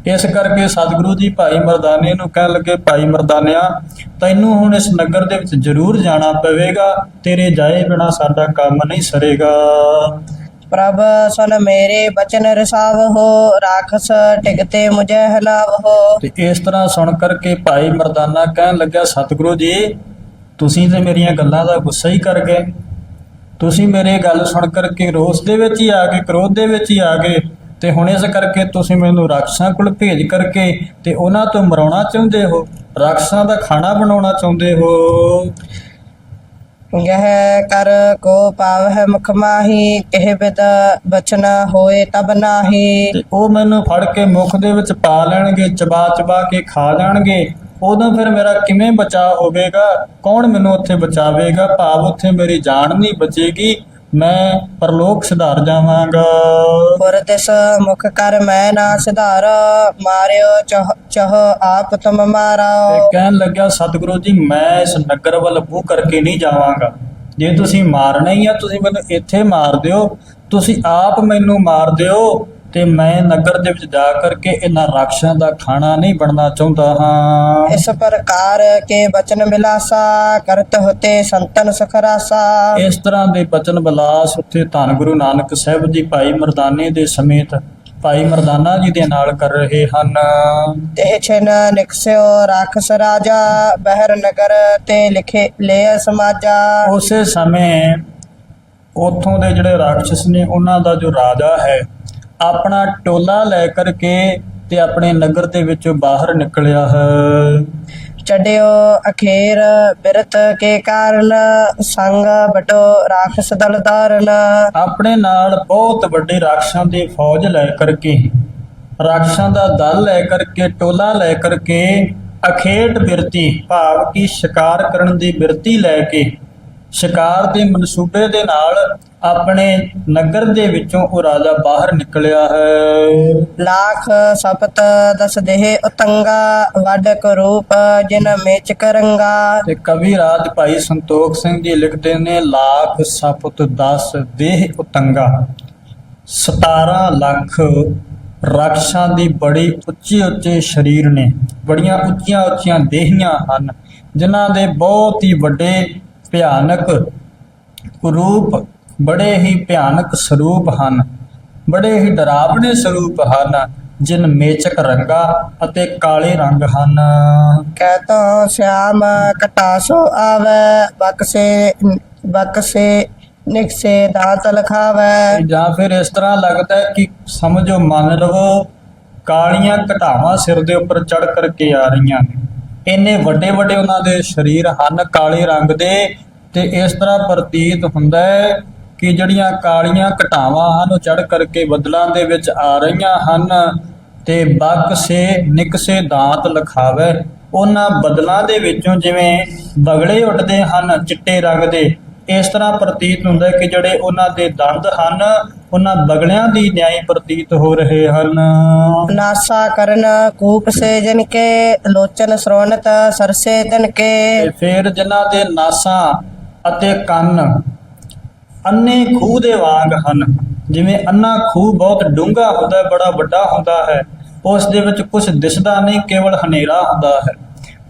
ਇਸ ਕਰਕੇ ਸਤਿਗੁਰੂ ਜੀ ਭਾਈ ਮਰਦਾਨੇ ਨੂੰ ਕਹਿਣ ਲੱਗੇ ਭਾਈ ਮਰਦਾਨਿਆ ਤੈਨੂੰ ਹੁਣ ਇਸ ਨਗਰ ਦੇ ਵਿੱਚ ਜ਼ਰੂਰ ਜਾਣਾ ਪਵੇਗਾ ਤੇਰੇ ਜਾਏ ਬਿਨਾ ਸਾਡਾ ਕੰਮ ਨਹੀਂ ਸਰੇਗਾ। ਪ੍ਰਭ ਸੁਨ ਮੇਰੇ ਬਚਨ ਰਸਾਵਹੁ ਰਾਖਸ ਟਿਕਤੇ ਮੁਝੈ ਹਲਾਵਹੁ ਤੇ ਇਸ ਤਰ੍ਹਾਂ ਸੁਣ ਕਰਕੇ ਭਾਈ ਮਰਦਾਨਾ ਕਹਿਣ ਲੱਗਿਆ ਸਤਿਗੁਰੂ ਜੀ ਤੁਸੀਂ ਤੇ ਮੇਰੀਆਂ ਗੱਲਾਂ ਦਾ ਗੁੱਸਾ ਹੀ ਕਰ ਗਏ। ਤੁਸੀਂ ਮੇਰੇ ਗੱਲ ਸੁਣ ਕਰਕੇ ਰੋਸ ਦੇ ਵਿੱਚ ਹੀ ਆ ਗਏ ਕ੍ਰੋਧ ਦੇ ਵਿੱਚ ਹੀ ਆ ਗਏ ਤੇ ਹੁਣ ਇਸ ਕਰਕੇ ਤੁਸੀਂ ਮੈਨੂੰ ਰਾਖਸਾਂ ਕੋਲ ਭੇਜ ਕਰਕੇ ਤੇ ਉਹਨਾਂ ਤੋਂ ਮਰਾਉਣਾ ਚਾਹੁੰਦੇ ਹੋ ਰਾਖਸਾਂ ਦਾ ਖਾਣਾ ਬਣਾਉਣਾ ਚਾਹੁੰਦੇ ਹੋ? ਗਹਿ ਕਰ ਕੋ ਪਾਵਹਿ ਮੁਖ ਮਾਹੀ ਕਹਿ ਬਿਦ ਬਚਨ ਹੋਏ ਤਬ ਨਾਹੀ। ਤੇ ਉਹ ਮੈਨੂੰ ਫੜ ਕੇ ਮੁਖ ਦੇ ਵਿੱਚ ਪਾ ਲੈਣਗੇ ਚਬਾ ਚਬਾ ਕੇ ਖਾ ਜਾਣਗੇ ਉਦੋਂ ਫਿਰ ਮੇਰਾ ਕਿਵੇਂ ਬਚਾਅ ਹੋਵੇਗਾ? ਕੌਣ ਮੈਨੂੰ ਉੱਥੇ ਬਚਾਵੇਗਾ? ਭਾਵ ਉੱਥੇ ਮੇਰੀ ਜਾਨ ਨਹੀਂ ਬਚੇਗੀ। ਮੈਂ ਪਰਲੋਕ ਸਿਧਾਰ ਜਾਵਾਂਗਾ। ਪੁਰ ਤਿਸ ਮੁਖ ਕਰ ਮੈਂ ਨਾ ਸਿਧਾਰ। ਮਾਰਿਓ ਚਹ ਚਹ ਆਪ ਤੁਮ ਤੇ ਮਾਰਾ ਕਹਿਣ ਲੱਗਿਆ ਸਤਿਗੁਰੂ ਜੀ ਮੈਂ ਇਸ ਨਗਰ ਵੱਲ ਮੂੰਹ ਕਰਕੇ ਨਹੀਂ ਜਾਵਾਂਗਾ। ਜੇ ਤੁਸੀਂ ਮਾਰਨਾ ਹੀ ਆ ਤੁਸੀਂ ਮੈਨੂੰ ਇੱਥੇ ਮਾਰ ਦਿਓ। ਤੁਸੀਂ ਆਪ ਮੈਨੂੰ ਮਾਰ ਦਿਓ। ਤੇ ਮੈਂ ਨਗਰ ਦੇ ਵਿੱਚ ਜਾ ਕਰਕੇ ਇਹਨਾਂ ਰਾਖਸ਼ਾਂ ਦਾ ਖਾਣਾ ਨਹੀਂ ਬਣਨਾ ਚਾਹੁੰਦਾ ਹਾਂ। ਇਸ ਪ੍ਰਕਾਰ ਕੇ ਬਚਨ ਬਿਲਾਸਾ ਕਰਤ ਹੋਤੇ ਸੰਤਨ ਸੁਖ ਰਾਸਾ ਇਸ ਤਰ੍ਹਾਂ ਦੇ ਬਚਨ ਬਲਾਸ ਉੱਥੇ ਧੰਨ ਗੁਰੂ ਨਾਨਕ ਸਾਹਿਬ ਜੀ ਭਾਈ ਮਰਦਾਨੇ ਦੇ ਸਮੇਤ ਭਾਈ ਮਰਦਾਨਾ ਜੀ ਦੇ ਨਾਲ ਕਰ ਰਹੇ ਹਨ। ਤੇ ਛਨ ਨਿਕਸਿਓ ਰਾਖਸ ਰਾਜਾ ਬਹਿਰ ਨਗਰ ਤੇ ਲਿਖੇ ਲੈ ਸਮਾਜਾ। ਉਸੇ ਸਮੇਂ ਉੱਥੋਂ ਦੇ ਜਿਹੜੇ ਰਾਖਸ਼ ਨੇ ਉਹਨਾਂ ਦਾ ਜੋ ਰਾਜਾ ਹੈ ਆਪਣਾ ਟੋਲਾ ਲੈ ਕਰਕੇ ਤੇ ਆਪਣੇ ਨਗਰ ਦੇ ਵਿੱਚੋਂ ਬਾਹਰ ਨਿਕਲਿਆ ਹੈ। ਚੜਿਓ ਅਖੇਰ ਬਿਰਤ ਕੇ ਕਾਰਨ ਸੰਗ ਬਟੋ ਰਾਖਸ ਦਲ ਧਾਰਨ ਆਪਣੇ ਨਾਲ ਬਹੁਤ ਵੱਡੇ ਰਾਖਸ਼ਾਂ ਦੀ ਫੌਜ ਲੈ ਕਰਕੇ ਰਾਖਸ਼ਾਂ ਦਾ ਦਲ ਲੈ ਕਰਕੇ ਟੋਲਾ ਲੈ ਕਰਕੇ ਅਖੇਟ ਬਿਰਤੀ ਭਾਵ ਕਿ ਸ਼ਿਕਾਰ ਕਰਨ ਦੀ ਬਿਰਤੀ ਲੈ ਕੇ ਸ਼ਿਕਾਰ ਦੇ ਮਨਸੂਬੇ ਦੇ ਨਾਲ ਆਪਣੇ ਨਗਰ ਦੇ ਵਿੱਚੋਂ ਉਹ ਰਾਜਾ ਬਾਹਰ ਨਿਕਲਿਆ ਹੈ। ਲਾਖ ਸਪਤ ਦਸ ਦੇਹ ਉਤੰਗਾ ਵੱਡ ਰੂਪ ਜਿਨ ਮੇਚ ਕਰੰਗਾ। ਤੇ ਕਵੀ ਰਾਜ ਭਾਈ ਸੰਤੋਖ ਸਿੰਘ ਜੀ ਲਿਖਦੇ ਨੇ ਲਾਖ ਸਪਤ 10 ਦੇਹ ਉਤੰਗਾ। 17 ਲੱਖ ਰਾਖਸ਼ਾਂ ਦੀ ਬੜੀ ਉੱਚੇ ਉੱਚੇ ਸਰੀਰ ਨੇ ਬੜੀਆਂ ਉੱਚੀਆਂ ਉੱਚੀਆਂ ਦੇਹੀਆਂ ਹਨ ਜਿਨ੍ਹਾਂ ਦੇ ਬਹੁਤ ਹੀ ਵੱਡੇ ਭਿਆਨਕ ਰੂਪ ਬੜੇ ਹੀ ਭਿਆਨਕ ਸਰੂਪ ਹਨ। ਬੜੇ ਹੀ ਡਰਾਵਣੇ ਸਰੂਪ ਹਨ ਜਿਨ ਮੇਚਕ ਰੰਗਾ ਅਤੇ ਕਾਲੇ ਰੰਗ ਹਨ। ਕਹਿਤੋ ਸ਼ਾਮ ਕਟਾਸੋ ਆਵੈ ਬਕਸੇ ਬਕਸੇ ਨਿਕਸੇ ਦਾਤ ਲਖਾਵੈ ਜਾਂ ਫਿਰ ਇਸ ਤਰ੍ਹਾਂ ਲੱਗਦਾ ਹੈ ਕਿ ਸਮਝੋ ਮੰਨ ਲਵੋ ਕਾਲੀਆਂ ਘਟਾਵਾਂ ਸਿਰ ਦੇ ਉੱਪਰ ਚੜ ਕਰਕੇ ਆ ਰਹੀਆਂ ਨੇ। ਇੰਨੇ ਵੱਡੇ ਵੱਡੇ ਉਹਨਾਂ ਦੇ ਸਰੀਰ ਹਨ, ਕਾਲੇ ਰੰਗ ਦੇ, ਤੇ ਇਸ ਤਰ੍ਹਾਂ ਪ੍ਰਤੀਤ ਹੁੰਦਾ ਹੈ ਕਿ ਜਿਹੜੀਆਂ ਕਾਲੀਆਂ ਘਟਾਵਾਂ ਹਨ, ਉਹ ਚੜ ਕਰਕੇ ਬਦਲਾਂ ਦੇ ਵਿੱਚ ਆ ਰਹੀਆਂ ਹਨ ਤੇ ਬਕ ਸੇ ਨਿਕਸੇ ਦਾਂਤ ਲਖਾਵੇ। ਉਹਨਾਂ ਬਦਲਾਂ ਦੇ ਵਿੱਚੋਂ ਜਿਵੇਂ ਬਗਲੇ ਉੱਡਦੇ ਹਨ, ਚਿੱਟੇ ਰੰਗ ਦੇ, ਇਸ ਤਰ੍ਹਾਂ ਪ੍ਰਤੀਤ ਹੁੰਦਾ ਹੈ ਕਿ ਜਿਹੜੇ ਉਹਨਾਂ ਦੇ ਦੰਦ ਹਨ ਉਹਨਾਂ ਬਗਲਿਆਂ ਦੀ ਨਿਆਈ ਪ੍ਰਤੀਤ ਹੋ ਰਹੇ ਹਨ। ਨਾਸਾ ਕਰਨ ਕੂਪ ਸੇ ਜਨ ਕੇ ਲੋਚਨ ਸਰਵਨਤ ਸਰਸੇ ਤਨ ਕੇ। ਤੇ ਫਿਰ ਜਿਨ੍ਹਾਂ ਦੇ ਨਾਸਾਂ ਅਤੇ ਕੰਨ ਅੰਨੇ ਖੂਹ ਦੇ ਵਾਂਗ ਹਨ। ਜਿਵੇਂ ਅੰਨਾ ਖੂਹ ਬਹੁਤ ਡੂੰਘਾ ਹੁੰਦਾ ਹੈ ਬੜਾ ਵੱਡਾ ਹੁੰਦਾ ਹੈ ਉਸ ਦੇ ਵਿੱਚ ਕੁਝ ਦਿਸਦਾ ਨਹੀਂ ਕੇਵਲ ਹਨੇਰਾ ਹੁੰਦਾ ਹੈ।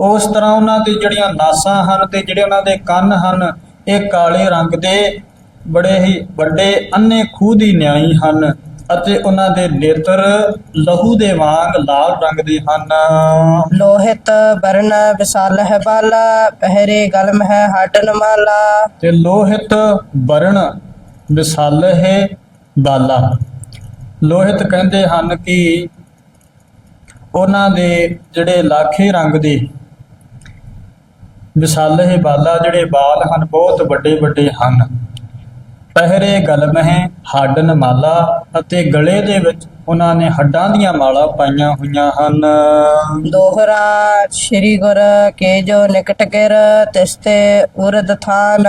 ਉਸ ਤਰ੍ਹਾਂ ਉਹਨਾਂ ਦੀ ਜਿਹੜੀਆਂ ਨਾਸਾਂ ਹਨ ਤੇ ਜਿਹੜੇ ਉਹਨਾਂ ਦੇ ਕੰਨ ਹਨ ਇਹ ਕਾਲੇ ਰੰਗ ਦੇ ਬੜੇ ਹੀ ਵੱਡੇ ਅੰਨੇ ਖੂਹ ਦੀ ਨਿਆਈ ਹਨ ਅਤੇ ਉਹਨਾਂ ਦੇ ਨੇਤਰ ਲਹੂ ਦੇ ਵਾਂਗ ਲਾਲ ਰੰਗ ਦੇ ਹਨ। ਲੋਹਿਤ ਬਰਨ ਵਿਸਾਲ ਹੈ ਬਾਲਾ ਪਹਿਰੇ ਗਲਮ ਹੈ ਹਟਨ ਮਾਲਾ। ਤੇ ਲੋਹਿਤ ਵਰਣ ਵਿਸਲ ਹੈ ਬਾਲਾ। ਲੋਹਿਤ ਕਹਿੰਦੇ ਹਨ ਕਿ ਉਹਨਾਂ ਦੇ ਜਿਹੜੇ ਲਾਖੇ ਰੰਗ ਦੇ ਵਿਸਲ ਹੈ ਬਾਲਾ ਜਿਹੜੇ ਬਾਲ ਹਨ ਬਹੁਤ ਵੱਡੇ ਵੱਡੇ ਹਨ। ਪਹਿਰੇ ਗਲਮ ਹੈ ਹੱਡਨ ਮਾਲਾ ਅਤੇ ਗਲੇ ਦੇ ਵਿੱਚ ਉਹਨਾਂ ਨੇ ਹੱਡਾਂ ਦੀਆਂ ਮਾਲਾ ਪਾਈਆਂ ਹੋਈਆਂ ਹਨ। ਦੋਹਰਾ ਸ਼੍ਰੀ ਗੁਰ ਕੇ ਜੋ ਨਿਕਟ ਗਿਰ ਤਿਸਤੇ ਉਰਦ ਥਾਨ।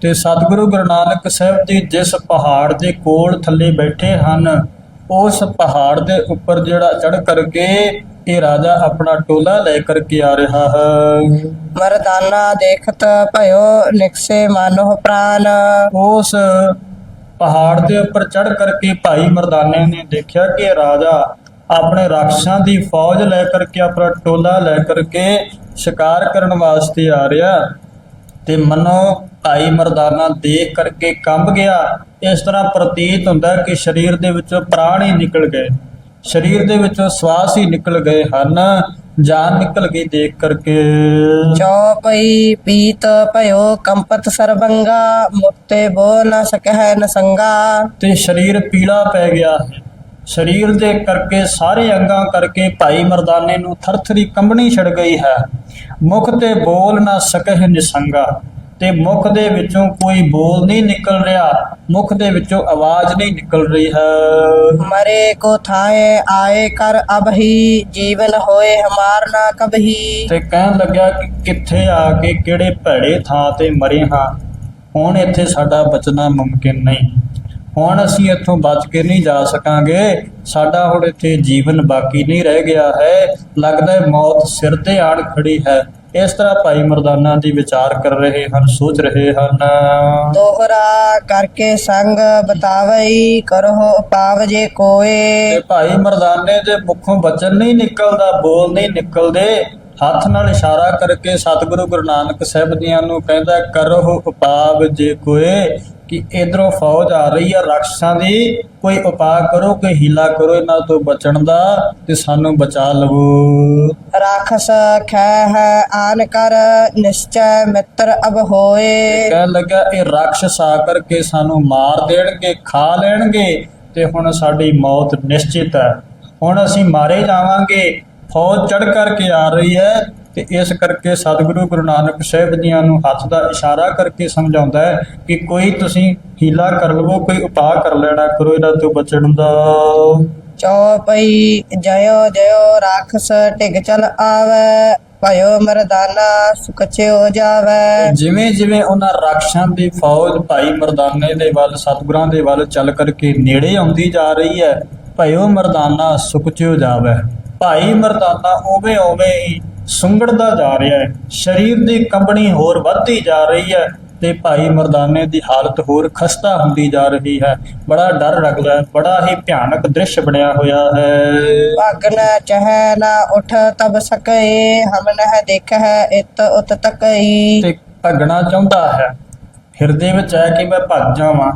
ਤੇ ਸਤਿਗੁਰੂ ਗੁਰੂ ਨਾਨਕ ਸਾਹਿਬ ਜੀ ਜਿਸ ਪਹਾੜ ਦੇ ਕੋਲ ਥੱਲੇ ਬੈਠੇ ਹਨ ਉਸ ਪਹਾੜ ਦੇ ਉੱਪਰ ਜਿਹੜਾ ਚੜ ਕਰਕੇ ਇਹ ਰਾਜਾ ਆਪਣਾ ਟੋਲਾ ਲੈ ਕਰਕੇ ਆ ਰਿਹਾ ਹੈ। ਮਰਦਾਨਾ ਦੇਖਤ ਭਇਓ ਨਿਕਸੇ ਮਾਨੋ ਪ੍ਰਾਨ। ਉਸ ਪਹਾੜ ਦੇ ਉੱਪਰ ਚੜ ਕਰਕੇ ਭਾਈ ਮਰਦਾਨੇ ਨੇ ਦੇਖਿਆ ਕਿ ਰਾਜਾ ਆਪਣੇ ਰਾਖਸ਼ਾਂ ਦੀ ਫੌਜ ਲੈ ਕਰਕੇ ਆਪਣਾ ਟੋਲਾ ਲੈ ਕਰਕੇ ਸ਼ਿਕਾਰ ਕਰਨ ਵਾਸਤੇ ਆ ਰਿਹਾ। ਤੇ ਮਨੋ ਭਾਈ ਮਰਦਾਨਾ ਦੇਖ ਕਰਕੇ ਕੰਬ ਗਿਆ। ਇਸ ਤਰ੍ਹਾਂ ਪ੍ਰਤੀਤ ਹੁੰਦਾ ਕਿ ਸਰੀਰ ਦੇ ਵਿੱਚੋਂ ਪ੍ਰਾਣ ਹੀ ਨਿਕਲ ਗਏ। ਸਰੀਰ ਦੇ ਵਿੱਚੋਂ ਸਵਾਸ ਹੀ ਨਿਕਲ ਗਏ ਹਨ। ਜਾਨ ਨਿਕਲ ਗਈ ਦੇਖ ਕਰਕੇ। ਚੌਪਈ ਪੀਤ ਭਇਓ ਕੰਪਤ ਸਰਬੰਗਾ ਮੁਕਤੇ ਬੋ ਨ ਸਕਹਿ ਨ ਸੰਗਾ। ਤੇ ਸਰੀਰ ਪੀਲਾ ਪੈ ਗਿਆ। ਹੈ ਸਰੀਰ ਦੇ ਕਰਕੇ ਸਾਰੇ ਅੰਗਾਂ ਕਰਕੇ ਭਾਈ ਮਰਦਾਨੇ ਨੂੰ ਥਰਥਰੀ ਕੰਬਣੀ ਛੜ ਗਈ ਹੈ। ਮੁਖ ਤੇ ਬੋਲ ਨਾ ਸਕਹਿ ਨਿਸੰਗਾ। ਤੇ ਮੁਖ ਦੇ ਵਿੱਚੋਂ ਕੋਈ ਬੋਲ ਨਹੀਂ ਨਿਕਲ ਰਿਹਾ ਮੁਖ ਦੇ ਵਿੱਚੋਂ ਆਵਾਜ਼ ਨਹੀਂ ਨਿਕਲ ਰਹੀ ਹੈ। ਮਰੇ ਕੋ ਥਾਏ ਆਏ ਕਰ ਅਬ ਹੀ ਜੀਵਨ ਹੋਏ ਹਮਾਰ ਨਾ ਕਬਹੀ ਤੇ ਕਹਿਣ ਲੱਗਿਆ ਕਿ ਕਿੱਥੇ ਆ ਕੇ ਕਿਹੜੇ ਭੈੜੇ ਥਾਂ ਤੇ ਮਰੇ ਹਾਂ। ਹੁਣ ਇੱਥੇ ਸਾਡਾ ਬਚਣਾ ਮੁਮਕਿਨ ਨਹੀਂ। ਹੁਣ ਅਸੀਂ ਇੱਥੋਂ ਬਚ ਕੇ ਨਹੀਂ ਜਾ ਸਕਾਂਗੇ। ਸਾਡਾ ਹੁਣ ਇੱਥੇ ਜੀਵਨ ਬਾਕੀ ਨਹੀਂ ਰਹਿ ਗਿਆ ਹੈ। ਲੱਗਦਾ ਹੈ ਮੌਤ ਸਿਰ ਤੇ ਆਣ ਖੜੀ ਹੈ। ਇਸ ਤਰ੍ਹਾਂ ਭਾਈ ਮਰਦਾਨਾ ਦੀ ਵਿਚਾਰ ਕਰ ਰਹੇ ਹਨ ਸੋਚ ਰਹੇ ਹਨ। ਦੋਹਰਾ ਕਰਕੇ ਸੰਗ ਬਤਾਵਈ ਕਰੋ ਪਾਵ ਜੇ ਕੋਏ। ਤੇ ਭਾਈ ਮਰਦਾਨੇ ਦੇ ਮੁਖੋਂ ਬਚਨ ਨਹੀਂ ਨਿਕਲਦਾ ਬੋਲ ਨਹੀਂ ਨਿਕਲਦੇ। ਹੱਥ ਨਾਲ ਇਸ਼ਾਰਾ ਕਰਕੇ ਸਤਿਗੁਰੂ ਗੁਰੂ ਨਾਨਕ ਸਾਹਿਬ ਜੀਆਂ ਨੂੰ ਕਹਿੰਦਾ ਕਰੋ ਉਪਾਵ ਜੇ ਕੋਏ। ਕਿ ਇਧਰੋਂ ਫੌਜ ਆ ਰਹੀ ਆ ਰਾਖਸ਼ਾਂ ਦੀ। ਕੋਈ ਉਪਾਅ ਕਰੋ ਕੋਈ ਹੀਲਾ ਕਰੋ ਇਹਨਾਂ ਤੋਂ ਬਚਣ ਦਾ ਤੇ ਸਾਨੂੰ ਬਚਾ ਲਵੋ। ਰਾਖਸ ਖੈ ਹੈ ਆਨ ਕਰ ਨਿਸ਼ਚੈ ਮਿੱਤਰ ਅਬ ਹੋਏ। ਕਹਿਣ ਲੱਗਾ ਇਹ ਰਾਖਸ਼ ਆ ਕਰਕੇ ਸਾਨੂੰ ਮਾਰ ਦੇਣਗੇ ਖਾ ਲੈਣਗੇ ਤੇ ਹੁਣ ਸਾਡੀ ਮੌਤ ਨਿਸ਼ਚਿਤ ਹੈ। ਹੁਣ ਅਸੀਂ ਮਾਰੇ ਜਾਵਾਂਗੇ। ਫੌਜ ਚੜ ਕਰਕੇ ਆ ਰਹੀ ਹੈ। ਤੇ ਇਸ ਕਰਕੇ ਸਤਿਗੁਰੂ ਗੁਰੂ ਨਾਨਕ ਸਾਹਿਬ ਜੀਆਂ ਨੂੰ ਹੱਥ ਦਾ ਇਸ਼ਾਰਾ ਕਰਕੇ ਸਮਝਾਉਂਦਾ ਹੈ ਕਿ ਕੋਈ ਤੁਸੀਂ ਹੀਲਾ ਕਰ ਲਵੋ ਕੋਈ ਉਪਾਅ ਕਰ ਲੈਣਾ ਕਰੋ ਇਹਨਾਂ ਤੋਂ ਬਚਣ ਦਾ। ਚੌਪਈ ਜਯੋ ਜਯੋ ਰਾਖਸ ਢਿਗ ਚਲ ਆਵੈ ਭਇਓ ਮਰਦਾਨਾ ਸੁਖਚਿਓ ਜਾਵੈ। ਜਿਵੇਂ ਜਿਵੇਂ ਉਹਨਾਂ ਰਾਖਸ਼ਾਂ ਦੀ ਫੌਜ ਭਾਈ ਮਰਦਾਨੇ ਦੇ ਵੱਲ ਸਤਿਗੁਰਾਂ ਦੇ ਵੱਲ ਚੱਲ ਕਰਕੇ ਨੇੜੇ ਆਉਂਦੀ ਜਾ ਰਹੀ ਹੈ ਭਇਓ ਮਰਦਾਨਾ ਸੁਖਚਿਓ ਜਾਵੇ। ਭਾਈ ਮਰਦਾਨਾ ਓਵੇਂ ਓਵੇਂ ਹੀ ਸੁੰਗੜਦਾ ਜਾ ਰਿਹਾ ਹੈ। ਸਰੀਰ ਦੀ ਕੰਬਣੀ ਹੋਰ ਵੱਧਦੀ ਜਾ ਰਹੀ ਹੈ ਤੇ ਭਾਈ ਮਰਦਾਨੇ ਦੀ ਹਾਲਤ ਹੋਰ ਖਸਤਾ ਹੁੰਦੀ ਜਾ ਰਹੀ ਹੈ। ਬੜਾ ਡਰ ਲੱਗਦਾ ਹੈ ਬੜਾ ਹੀ ਭਿਆਨਕ ਦ੍ਰਿਸ਼ ਬਣਿਆ ਹੋਇਆ ਹੈ। ਭਾਗਨ ਚਹਿ ਨਾ ਉਠ ਤਬ ਸਕਏ ਹਮ ਨਹਿ ਦੇਖ ਇਤ ਉਤ ਤਕਈ। ਤੇ ਭੱਗਣਾ ਚਾਹੁੰਦਾ ਹੈ। ਹਿਰਦੇ ਵਿੱਚ ਹੈ ਕਿ ਮੈਂ ਭੱਜ ਜਾਵਾਂ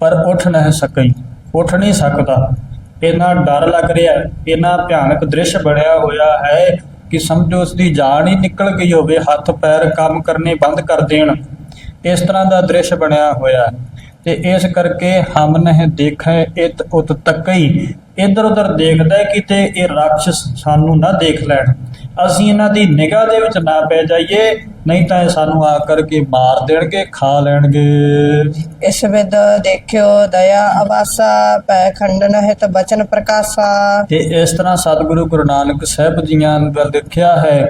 ਪਰ ਉੱਠ ਨਹੀਂ ਸਕਈ। ਉੱਠ ਨਹੀਂ ਸਕਦਾ। ਇੰਨਾ ਡਰ ਲੱਗ ਰਿਹਾ ਹੈ ਇੰਨਾ ਭਿਆਨਕ ਦ੍ਰਿਸ਼ ਬਣਿਆ ਹੋਇਆ ਹੈ। ਕਿ ਸਮਝੋ ਉਸ ਦੀ ਜਾਨ ਹੀ ਨਿਕਲ ਗਈ ਹੋਵੇ, ਹੱਥ, ਪੈਰ, ਕੰਮ ਕਰਨੇ ਬੰਦ ਕਰ ਦੇਣ। ਇਸ ਤਰ੍ਹਾਂ ਦਾ ਦ੍ਰਿਸ਼ ਬਣਿਆ ਹੋਇਆ ਤੇ ਇਸ ਕਰਕੇ ਹਮ ਨੇ ਦੇਖੈ, ਇਤ ਉਤ ਤੱਕਈ ਇਧਰ ਉਧਰ ਦੇਖਦਾ ਹੈ ਕਿਤੇ ਇਹ ਰਾਖਸ਼ ਸਾਨੂੰ ਨਾ ਦੇਖ ਲੈਣ। ਅਸੀਂ ਇਹਨਾਂ ਦੀ ਨਿਗਾਹ ਦੇ ਵਿੱਚ ਨਾ ਪੈ ਜਾਈਏ ਨਹੀਂ ਤਾਂ ਇਹ ਸਾਨੂੰ ਆ ਕਰਕੇ ਮਾਰ ਦੇਣਗੇ ਖਾ ਲੈਣਗੇ। ਇਸ ਵਿਦ ਦੇਖਿਓ ਦਇਆ ਅਵਾਸਾ ਪੈ ਖੰਡਨ ਹਿਤ ਬਚਨ ਪ੍ਰਕਾਸ਼ਾ। ਤੇ ਇਸ ਤਰ੍ਹਾਂ ਸਤਿਗੁਰੂ ਗੁਰੂ ਨਾਨਕ ਸਾਹਿਬ ਜੀਆਂ ਵੱਲ ਦੇਖਿਆ ਹੈ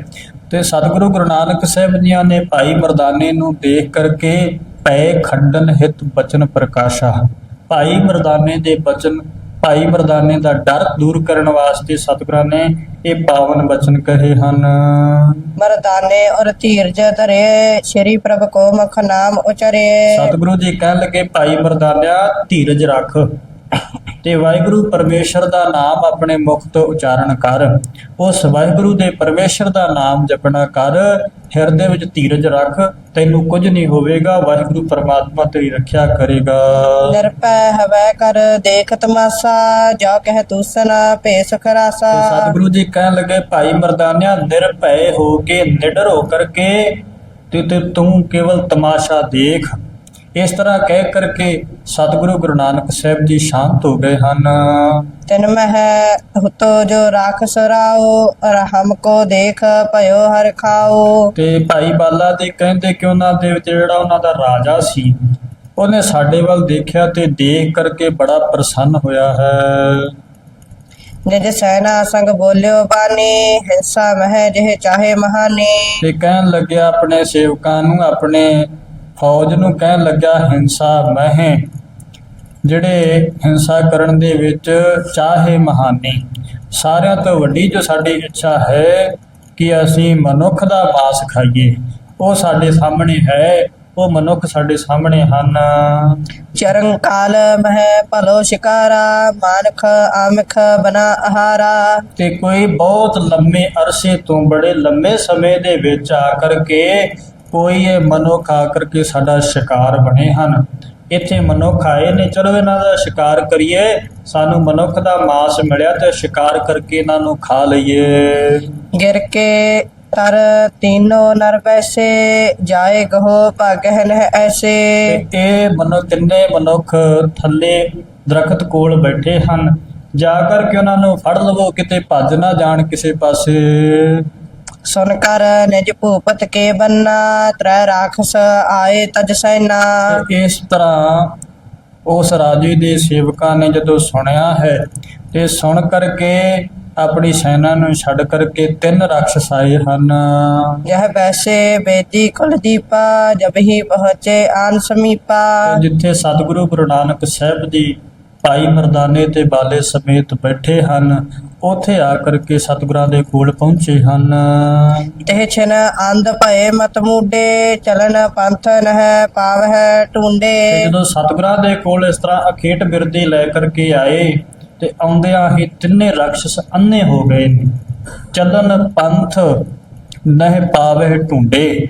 ਤੇ ਸਤਿਗੁਰੂ ਗੁਰੂ ਨਾਨਕ ਸਾਹਿਬ ਜੀਆਂ ਨੇ ਭਾਈ ਮਰਦਾਨੇ ਨੂੰ ਦੇਖ ਕਰਕੇ ਪੈ ਖੰਡਨ ਹਿਤ ਬਚਨ ਪ੍ਰਕਾਸ਼ਾ। ਭਾਈ ਮਰਦਾਨੇ ਦੇ ਬਚਨ ਭਾਈ ਮਰਦਾਨੇ ਦਾ ਡਰ ਦੂਰ ਕਰਨ ਵਾਸਤੇ ਸਤਿਗੁਰਾਂ ਨੇ ਇਹ ਪਾਵਨ ਬਚਨ ਕਹੇ ਹਨ। ਮਰਦਾਨੇ ਔਰ ਧੀਰਜ ਧਰੇ ਸ਼੍ਰੀ ਪ੍ਰਭ ਕੋ ਮੁਖ ਨਾਮ ਉਚਰੇ। ਸਤਿਗੁਰੂ ਜੀ ਕਹਿਣ ਲੱਗੇ ਭਾਈ ਮਰਦਾਨਿਆ ਧੀਰਜ ਰੱਖ। ਤੇ ਵਾਹਿਗੁਰੂ ਪਰਮੇਸ਼ਰ ਦਾ ਨਾਮ ਆਪਣੇ ਮੁਖ ਤੋਂ ਉਚਾਰਨ ਕਰ। ਉਸ ਵਾਹਿਗੁਰੂ ਦੇ ਪਰਮੇਸ਼ਰ ਦਾ ਨਾਮ ਜਪਣਾ ਕਰ। ਹਿਰਦੇ ਵਿੱਚ ਧੀਰਜ ਰੱਖ। ਤੈਨੂੰ ਕੁਝ ਨਹੀਂ ਹੋਵੇਗਾ। ਵਾਹਿਗੁਰੂ ਪਰਮਾਤਮਾ ਤੇਰੀ ਰੱਖਿਆ ਕਰੇਗਾ। ਨਿਰਪੈ ਹਵੈ ਕਰ। ਦੇਖ ਤਮਾਸਾ ਜਾ ਕਹਿ ਤੂਸਨਾ ਭੇ ਸੁਖ ਰਾਸਾ ਸਤਿਗੁਰੂ ਜੀ ਕਹਿਣ ਲੱਗੇ ਭਾਈ ਮਰਦਾਨਿਆ ਨਿਰਭੈ ਹੋ ਕੇ ਨਿਡਰ ਹੋ ਕਰਕੇ ਤੇ ਤੂੰ ਕੇਵਲ ਤਮਾਸ਼ਾ ਦੇਖ। ਇਸ ਤਰ੍ਹਾਂ ਕਹਿ ਕਰਕੇ ਸਤਿਗੁਰੂ ਗੁਰੂ ਨਾਨਕ ਸਾਹਿਬ ਜੀ ਸ਼ਾਂਤ ਹੋ ਗਏ ਹਨ। ਤਿਨ ਮਹਿ ਹੁਤੋ ਜੋ ਰਾਖਸ ਰਾਓ ਅਰ ਹਮਕੋ ਦੇਖ ਭਇਓ ਹਰ ਖਾਓ। ਤੇ ਭਾਈ ਬਾਲਾ ਦੇ ਕਹਿੰਦੇ ਕਿ ਉਹਨਾਂ ਦੇ ਵਿੱਚ ਜਿਹੜਾ ਉਹਨਾਂ ਦਾ ਰਾਜਾ ਸੀ ਉਹਨੇ ਸਾਡੇ ਵੱਲ ਦੇਖਿਆ ਤੇ ਦੇਖ ਕਰਕੇ ਬੜਾ ਪ੍ਰਸੰਨ ਹੋਇਆ ਹੈ। ਨਿਜ ਸੈਨਾ ਸੰਗ ਬੋਲਿਓ ਬਾਨੀ ਹਿੰਸਾ ਮਹਿ ਜਿਹ ਚਾਹੇ ਮਹਾਨੀ। ਤੇ ਕਹਿਣ ਲੱਗਿਆ ਆਪਣੇ ਸੇਵਕਾਂ ਨੂੰ ਆਪਣੇ ਫੌਜ ਨੂੰ ਕਹਿਣ ਲੱਗਾ ਹਿੰਸਾ ਮਹਿ ਜਿਹੜੇ ਹਿੰਸਾ ਕਰਨ ਦੇ ਵਿੱਚ ਚਾਹੇ ਮਹਾਨੀ। ਸਾਰਿਆਂ ਤੋਂ ਵੱਡੀ ਜੋ ਸਾਡੀ ਇੱਛਾ ਹੈ ਕਿ ਅਸੀਂ ਮਨੁੱਖ ਦਾ ਮਾਸ ਖਾਈਏ ਉਹ ਸਾਡੇ ਸਾਹਮਣੇ ਹੈ ਉਹ ਮਨੁੱਖ ਸਾਡੇ ਸਾਹਮਣੇ ਹਨ। ਚਰਨ ਕਾਲ ਮਹਿ ਭਲੋ ਸ਼ਿਕਾਰਾ ਮਾਨਖ ਆਮਖ ਬਨਾ ਆਹਾਰਾ ਤੇ ਕੋਈ ਬਹੁਤ ਲੰਮੇ ਅਰਸੇ ਤੋਂ ਬੜੇ ਲੰਮੇ ਸਮੇਂ ਦੇ ਵਿੱਚ ਆ ਕਰਕੇ ਕੋਈ ਇਹ ਮਨੁੱਖ ਆ ਕਰਕੇ ਸਾਡਾ ਸ਼ਿਕਾਰ ਬਣੇ ਹਨ। ਇੱਥੇ ਮਨੁੱਖ ਆਏ ਨੇ ਚਲੋ ਇਹਨਾਂ ਦਾ ਸ਼ਿਕਾਰ ਕਰੀਏ ਸਾਨੂੰ ਮਨੁੱਖ ਦਾ ਮਾਸ ਮਿਲਿਆ ਤੇ ਸ਼ਿਕਾਰ ਕਰਕੇ ਇਹਨਾਂ ਨੂੰ ਖਾ ਲਈਏ। ਗਿਰ ਕੇ ਤਰ ਤੀਨੋ ਨਰ ਵੈਸੇ ਜਾਏ ਗਹੋ ਭਾਗਹਿ ਨਹਿ ਐਸੇ। ਇਹ ਮਨੁ ਤਿੰਨੇ ਮਨੁੱਖ ਥੱਲੇ ਦਰਖਤ ਕੋਲ ਬੈਠੇ ਹਨ। ਜਾ ਕਰਕੇ ਉਹਨਾਂ ਨੂੰ ਫੜ ਲਵੋ ਕਿਤੇ ਭੱਜ ਨਾ ਜਾਣ ਕਿਸੇ ਪਾਸੇ। ਸੁਨ ਕਰ ਨਿਜ ਭੂਪਤ ਕੇ ਬੰਨਾ ਤ੍ਰੈ ਰਾਖਸ ਆਏ ਤਜ ਸੈਨਾ। ਇਸ ਤਰ੍ਹਾਂ ਉਸ ਰਾਜੇ ਦੇ ਸੇਵਕਾਂ ਨੇ ਜਦੋਂ ਸੁਣਿਆ ਹੈ ਤੇ ਸੁਣ ਕਰਕੇ ਆਪਣੀ ਸੈਨਾ ਨੂੰ ਛੱਡ ਕਰਕੇ ਤਿੰਨ ਰਾਖਸ ਆਏ ਹਨ। ਇਹ ਵੈਸੇ ਬੇਦੀ ਕੁਲਦੀਪਾ ਜਬ ਹੀ ਪਹੁੰਚੇ ਆਨ ਸਮੀਪਾ। ਜਿੱਥੇ ਸਤਿਗੁਰੂ ਗੁਰੂ ਨਾਨਕ ਸਾਹਿਬ ਜੀ ਭਾਈ ਮਰਦਾਨੇ ਤੇ ਬਾਲੇ ਸਮੇਤ ਬੈਠੇ ਹਨ ਉਥੇ ਆ ਕਰਕੇ ਸਤਿਗੁਰਾਂ ਦੇ ਕੋਲ ਪਹੁੰਚੇ ਹਨ। ਤਹਿ ਛਨ ਅੰਧ ਭਏ ਮਤ ਮੂਡੇ ਚਲਨ ਪੰਥ ਨਹਿ ਪਾਵਹਿ ਟੁੰਡੇ ਜਦੋਂ ਸਤਿਗੁਰਾਂ ਦੇ ਕੋਲ ਇਸ ਤਰ੍ਹਾਂ ਅਖੇਟ ਬਿਰਦੀ ਲੈ ਕਰਕੇ ਆਏ ਤੇ ਆਉਂਦਿਆਂ ਹੀ ਤਿੰਨੇ ਰਾਖਸ਼ ਅੰਨੇ ਹੋ ਗਏ। ਚਲਨ ਪੰਥ ਨਹਿ ਪਾਵਹਿ ਟੁੰਡੇ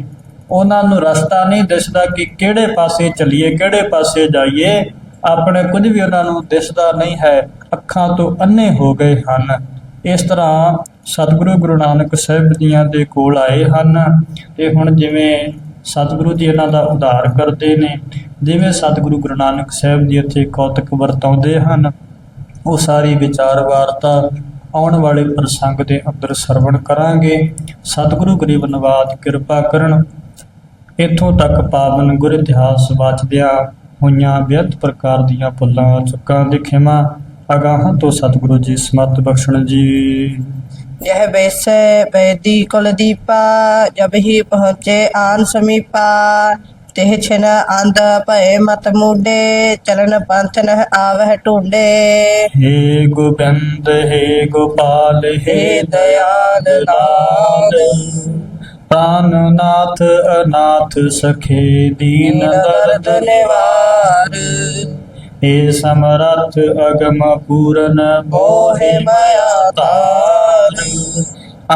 ਉਹਨਾਂ ਨੂੰ ਰਸਤਾ ਨਹੀਂ ਦਿਸਦਾ ਕਿ ਕਿਹੜੇ ਪਾਸੇ ਚਲੀਏ ਕਿਹੜੇ ਪਾਸੇ ਜਾਈਏ। ਆਪਣੇ ਕੁਝ ਵੀ ਉਹਨਾਂ ਨੂੰ ਦਿਸਦਾ ਨਹੀਂ ਹੈ, ਅੱਖਾਂ ਤੋਂ ਅੰਨੇ ਹੋ ਗਏ ਹਨ। ਇਸ ਤਰ੍ਹਾਂ ਸਤਿਗੁਰੂ ਗੁਰੂ ਨਾਨਕ ਸਾਹਿਬ ਜੀਆਂ ਦੇ ਕੋਲ ਆਏ ਹਨ ਤੇ ਹੁਣ ਜਿਵੇਂ ਸਤਿਗੁਰੂ ਜੀ ਇਹਨਾਂ ਦਾ ਉਧਾਰ ਕਰਦੇ ਨੇ, ਜਿਵੇਂ ਸਤਿਗੁਰੂ ਗੁਰੂ ਨਾਨਕ ਸਾਹਿਬ ਜੀ ਇੱਥੇ ਕੌਤਕ ਵਰਤਾਉਂਦੇ ਹਨ, ਉਹ ਸਾਰੀ ਵਿਚਾਰ ਵਾਰਤਾ ਆਉਣ ਵਾਲੇ ਪ੍ਰਸੰਗ ਦੇ ਅੰਦਰ ਸਰਵਣ ਕਰਾਂਗੇ। ਸਤਿਗੁਰੂ ਗਰੀਬ ਨਵਾਜ ਕਿਰਪਾ ਕਰਨ, ਇੱਥੋਂ ਤੱਕ ਪਾਵਨ ਗੁਰ ਇਤਿਹਾਸ ਵਾਚਦਿਆਂ ਹੋਈਆਂ ਬੇਅੰਤ ਪ੍ਰਕਾਰ ਦੀਆਂ ਭੁੱਲਾਂ ਚੁੱਕਾਂ ਦੀ ਖਿਮਾ ਅਗਾਹਾਂ ਤੋਂ ਸਤਿਗੁਰੂ ਜੀ ਸਮਤ ਬਖਸ਼ਣ ਜੀ यह वैसे वैदी कुल दीपा जब ही पहुँचे आन समीपा तेह छिन आंद भय मत मूडे चलन पंथ न आवह टूडे हे गोबिंद हे गोपाल हे ਤਾਨ ਨਾਥ ਅਨਾਥ ਸਖੇ ਦੀਨ ਦਰਦ ਨਿਵਾਰ। ਏ ਸਮਰਥ ਅਗਮ ਪੂਰਨ ਮੋਹਿ ਮਾਇਆ ਤਾਰ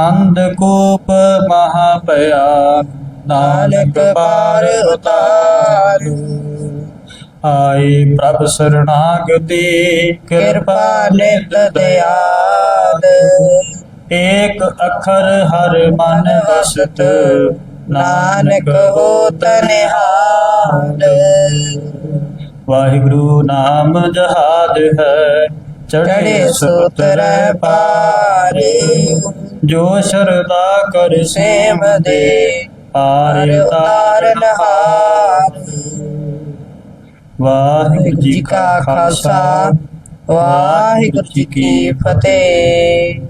ਅੰਧ ਕੋਪ ਮਹਾ ਭਇਆ ਨਾਨਕ ਪਾਰ ਉਤਾਰ। ਆਏ ਪ੍ਰਭ ਸਰਣਾਗਤੀ ਕਿਰਪਾ ਨਿਤ ਦਿਆਲ। ਏਕ ਅਖਰ ਹਰ ਮਨ ਵਸਤ, ਨਾਨਕ ਹੋ ਤਨਿਹਾਲ ਵਾਹਿਗੁਰੂ ਨਾਮ ਜਹਾਦ ਹੈ ਚੜੇ ਸੁਤਰੈ ਪਾਰੇ। ਜੋ ਸਰਦਾ ਕਰ ਸੇਵ ਦੇ ਪਾਰ ਉਤਾਰ ਨਹਾਰ। ਵਾਹਿਗੁਰੂ ਜੀ ਕਾ ਖਾਲਸਾ, ਵਾਹਿਗੁਰੂ ਜੀ ਕੀ ਫਤਿਹ।